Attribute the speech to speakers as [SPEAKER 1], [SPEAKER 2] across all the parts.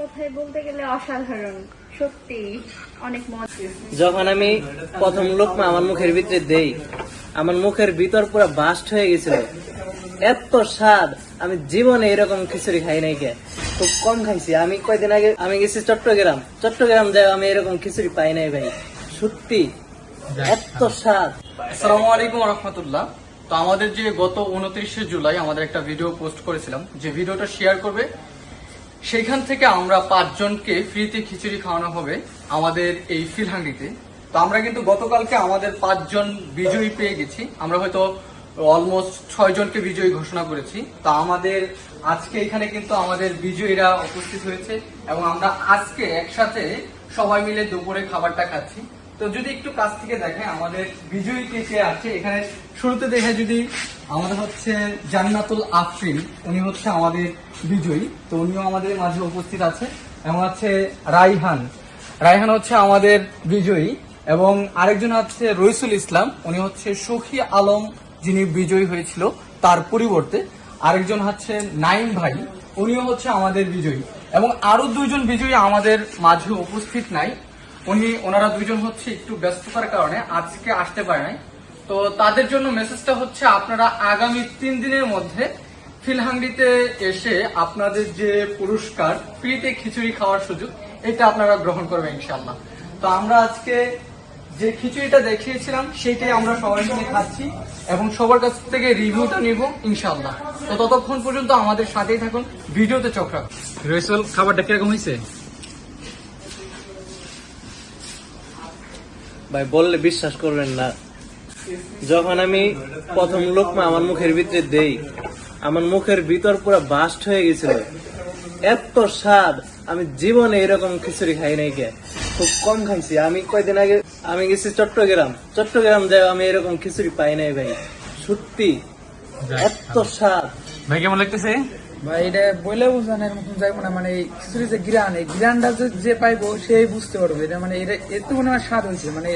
[SPEAKER 1] কথায় বলতে গেলে অসাধারণ সত্যি অনেক মজা
[SPEAKER 2] যখন আমি প্রথম লোকমা আমার মুখের ভিতরে দেই আমার মুখের ভিতর পুরো বাস্ট হয়ে গেছিল। এত স্বাদ আমি জীবনে এরকম খিচুড়ি খাই নাই কে। খুব কম খাইছি। আমি কয়দিন আগে আমি গেছি চট্টগ্রাম। চট্টগ্রাম যাই আমি এরকম খিচুড়ি পাই নাই ভাই। সত্যি এত স্বাদ।
[SPEAKER 3] আসসালামু আলাইকুম রহমতুল্লাহ। তো আমাদের যে গত উনত্রিশে জুলাই আমাদের একটা ভিডিও পোস্ট করেছিলাম। যে ভিডিওটা শেয়ার করবে সেইখান থেকে আমরা পাঁচজনকে ফ্রিতে খিচুড়ি খাওয়ানো হবে আমাদের এই ফিলহাঙ্গিতে তো আমরা কিন্তু গতকালকে আমাদের পাঁচজন বিজয়ী পেয়ে গেছি। আমরা হয়তো অলমোস্ট ছয় জনকে বিজয়ী ঘোষণা করেছি। তো আমাদের আজকে এখানে কিন্তু আমাদের বিজয়ীরা উপস্থিত হয়েছে এবং আমরা আজকে একসাথে সবাই মিলে দুপুরে খাবারটা খাচ্ছি। তো যদি একটু কাছ থেকে দেখেন, আমাদের বিজয়ী কে আছে, এখানে শুরুতে দেখে যদি আমাদের হচ্ছে জান্নাতুল আফরিন, উনি হচ্ছে আমাদের বিজয়ী, তো উনিও আমাদের মাঝে উপস্থিত আছে, এবং হচ্ছে রাইহান। রাইহান হচ্ছে আমাদের বিজয়ী, এবং আরেকজন হচ্ছে রইসুল ইসলাম, উনি হচ্ছে সুখী আলম যিনি বিজয়ী হয়েছিল তার পরিবর্তে। আরেকজন হচ্ছে নাইম ভাই, উনিও হচ্ছে আমাদের বিজয়ী, এবং আরও দুইজন বিজয়ী আমাদের মাঝে উপস্থিত নাই। উনি, ওনারা দুইজন হচ্ছে একটু ব্যস্ততার কারণে আজকে আসতে পারে নাই। তো তাদের জন্য মেসেজটা হচ্ছে, আপনারা আগামী তিন দিনের মধ্যে ফিলহাঙ্গিতে এসে আপনাদের যে পুরস্কার, ফ্রিতে খিচুড়ি খাওয়ার সুযোগ, এটা আপনারা গ্রহণ করবেন ইনশাল্লাহ তো আমরা আজকে যে খিচুড়িটা দেখিয়েছিলাম সেটাই আমরা সবাই মিলে খাচ্ছি এবং সবার কাছ থেকে রিভিউটা নিব ইনশাল্লাহ তো ততক্ষণ পর্যন্ত আমাদের সাথেই থাকুন, ভিডিওতে চোখ রাখুন। খাবারটা কীরকম হয়েছে?
[SPEAKER 2] ভাই বললে বিশ্বাস করবেন না। যখন আমি প্রথম লোকমা আমার মুখের ভিতরে দেই আমার মুখের ভিতর পুরো বাস্ট হয়ে গেছিল। এত স্বাদ আমি জীবনে এরকম খিচুড়ি খাই নাই কে। খুব কম খাইছি। আমি কয়দিন আগে আমি গেছি চট্টগ্রাম। চট্টগ্রাম যাই আমি এরকম খিচুড়ি পাই নাই ভাই। সত্যি এত স্বাদ।
[SPEAKER 3] ভাই কেমন লাগতেছে?
[SPEAKER 4] ভাই এটা বইলে বোঝানোর মতন যাইবো না মানে এই খিচুড়ি যে গ্রান এই গ্রানটা যে যে পাইবো সেই বুঝতে পারবে। এটা মানে এটা এত মনে হয় স্বাদ হয়েছে মানে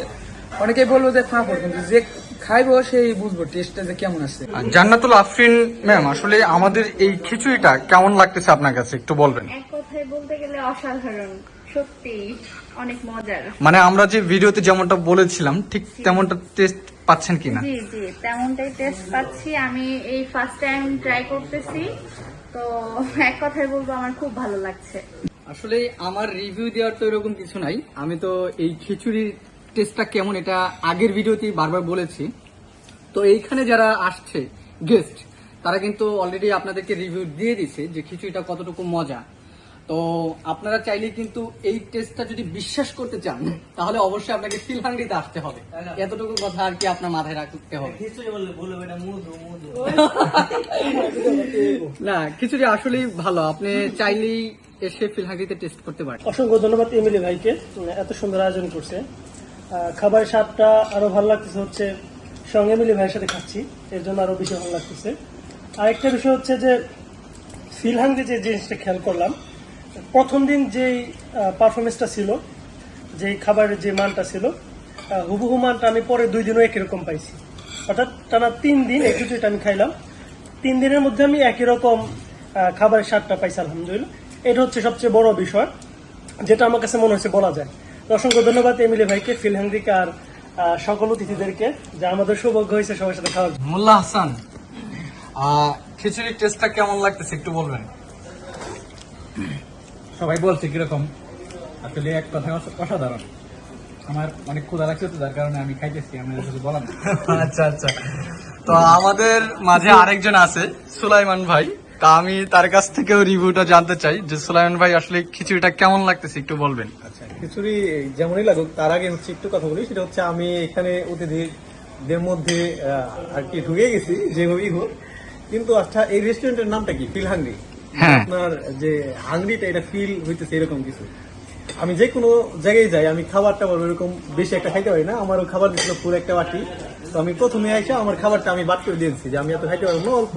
[SPEAKER 4] অনেকে বলব যে ফাঁপড় কিন্তু যে খাইবো সেই বুঝব টেস্টটা যে কেমন আছে।
[SPEAKER 3] জান্নাতুল আফরিন ম্যাম আসলে আমাদের এই খিচুড়িটা কেমন লাগতেছে আপনার কাছে একটু বলবেন?
[SPEAKER 1] এক কথায় বলতে গেলে অসাধারণ সত্যি অনেক মজার।
[SPEAKER 3] মানে আমরা যে ভিডিওতে যেমনটা বলেছিলাম ঠিক তেমনটা টেস্ট পাচ্ছেন কিনা?
[SPEAKER 1] জি জি তেমনটাই টেস্ট পাচ্ছি। আমি এই ফার্স্ট টাইম ট্রাই করতেছি। তো এক কথায় বলব, আমার খুব ভালো লাগছে।
[SPEAKER 3] আসলে আমার রিভিউ দেওয়ার তো এরকম কিছু নাই। আমি তো এই খিচুড়ির টেস্টটা কেমন, এটা আগের ভিডিওতেই বারবার বলেছি। তো এইখানে যারা আসছে গেস্ট তারা কিন্তু অলরেডি আপনাদেরকে রিভিউ দিয়ে দিছে যে খিচুড়িটা কতটুকু মজা। তো আপনারা চাইলে কিন্তু এই টেস্টটা যদি বিশ্বাস করতে চান তাহলে অবশ্যই আপনাকে ফিলহাঙ্গিতে আসতে হবে। এতটুকু কথা আর কি আপনার মাথায় রাখতে হবে। না খিচুড়ি আসলেই ভালো। আপনি চাইলেই এসে ফিলহাঙ্গিতে টেস্ট করতে পারেন।
[SPEAKER 5] অসংখ্য ধন্যবাদ এমিলি ভাইকে। এত সুন্দর আয়োজন করছে। আহ, খাবারের স্বাদটা আরও ভালো লাগতেছে হচ্ছে সঙ্গে এমিলি ভাইয়ের সাথে খাচ্ছি। এর জন্য আরও বেশি ভালো লাগতেছে। আরেকটা বিষয় হচ্ছে যে ফিলহাঙ্গে যে জিনিসটা খেয়াল করলাম প্রথম দিন যেই পারফরমেন্সটা ছিল যেই খাবারের যে মানটা ছিল হুবহু মানটা আমি পরে দুই দিনও একই রকম পাইছি। অর্থাৎ টানা তিন দিন এই খিচুড়িটা আমি খাইলাম তিন দিনের মধ্যে আমি একই রকম খাবারের স্বাদটা পাইছি আলহামদুলিল্লাহ। এটা হচ্ছে সবচেয়ে বড় বিষয় যেটা আমার কাছে মনে হচ্ছে বলা যায়। অসংখ্য ধন্যবাদ এমিলি ভাইকে ফিলহাঙ্গিকে আর সকল অতিথিদেরকে যা আমাদের সৌভাগ্য হয়েছে সবার সাথে খাওয়ার।
[SPEAKER 3] মোল্লা হাসান খিচুড়ির টেস্টটা কেমন লাগতেছে একটু বলবেন?
[SPEAKER 6] সবাই বলছে কীরকম? আসলে এক কথা অসাধারণ। আমার অনেক ক্ষুধা লাগছে তো যার কারণে আমি খাইতেছি আমি কিছু বলার
[SPEAKER 3] আচ্ছা আচ্ছা। তো আমাদের মাঝে আরেকজন আছে সুলাইমান ভাই। তা আমি তার কাছ থেকেও রিভিউটা জানতে চাই যে সুলাইমান ভাই আসলে খিচুড়িটা কেমন লাগতেছে একটু বলবেন?
[SPEAKER 7] আচ্ছা খিচুড়ি যেমনই লাগুক তার আগে হচ্ছে একটু কথা বলি সেটা হচ্ছে আমি এখানে অতিথিদের মধ্যে আর কি ঢুকে গেছি যেভাবেই হোক। কিন্তু আচ্ছা এই রেস্টুরেন্টের নামটা কি? ফিল হাঙ্গরি
[SPEAKER 3] হ্যাঁ।
[SPEAKER 7] আপনার যে হাঙ্গরিটা এটা ফিল হইতেছে এরকম কিছু। আমি যে কোনো জায়গায় যাই আমি খাবার টাবার ওরকম বেশি একটা খাইতে পারি না আমারও খাবার দিচ্ছিল পুরো একটা বাটি। তো আমি প্রথমে আইসা আমার খাবারটা আমি বাদ করে দিয়েছি যে আমি এত খাইতে পারব না অল্প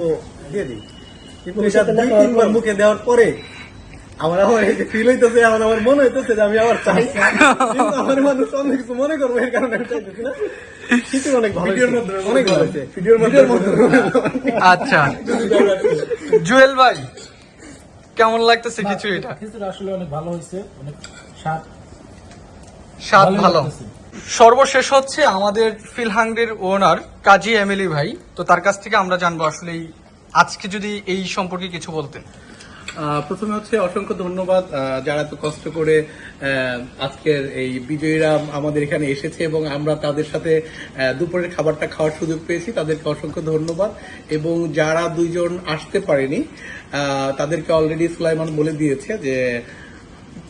[SPEAKER 7] দিয়ে দিই। কিন্তু এটা দুই তিনবার মুখে দেওয়ার পরে আমার আবার ফিল হইতেছে আমার আমার মনে হইতেছে যে আমি আবার চাই কিন্তু আমার মানুষ অন্য কিছু মনে করব এর কারণে আমি চাইতেছি না। খিচুড়ি অনেক ভালো হয়েছে। অনেক ভালো ভিডিওর মধ্যে
[SPEAKER 3] আচ্ছা। জুয়েল ভাই কেমন লাগতেছে কিছু
[SPEAKER 6] খিচুড়ি আসলে অনেক ভালো হয়েছে অনেক স্বাদ।
[SPEAKER 3] স্বাদ ভালো। সর্বশেষ হচ্ছে আমাদের ফিলহাংরির ওনার কাজী এমিলি ভাই। তো তার কাছ থেকে আমরা জানব আসলে আজকে যদি এই সম্পর্কে কিছু বলতেন।
[SPEAKER 7] প্রথমে হচ্ছে অসংখ্য ধন্যবাদ যারা তো কষ্ট করে আজকের এই বিজয়ীরা আমাদের এখানে এসেছে এবং আমরা তাদের সাথে দুপুরের খাবারটা খাওয়ার সুযোগ পেয়েছি, তাদেরকে অসংখ্য ধন্যবাদ। এবং যারা দুইজন আসতে পারেনি তাদেরকে অলরেডি সুলাইমান বলে দিয়েছে যে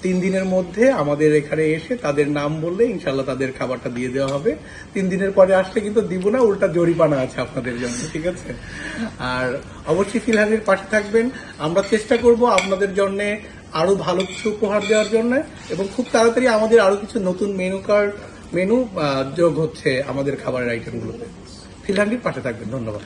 [SPEAKER 7] তিন দিনের মধ্যে আমাদের এখানে এসে তাদের নাম বললে ইনশাল্লাহ তাদের খাবারটা দিয়ে দেওয়া হবে। তিন দিনের পরে আসলে কিন্তু দিব না, উল্টা জরিপানা আছে আপনাদের জন্য, ঠিক আছে? আর অবশ্যই ফিলহালের পাশে থাকবেন। আমরা চেষ্টা করব আপনাদের জন্য আরও ভালো কিছু উপহার দেওয়ার জন্য এবং খুব তাড়াতাড়ি আমাদের আরও কিছু নতুন মেনু কার্ড, মেনু যোগ হচ্ছে আমাদের খাবারের আইটেমগুলোতে ফিলহান্ডির পাশে থাকবেন, ধন্যবাদ।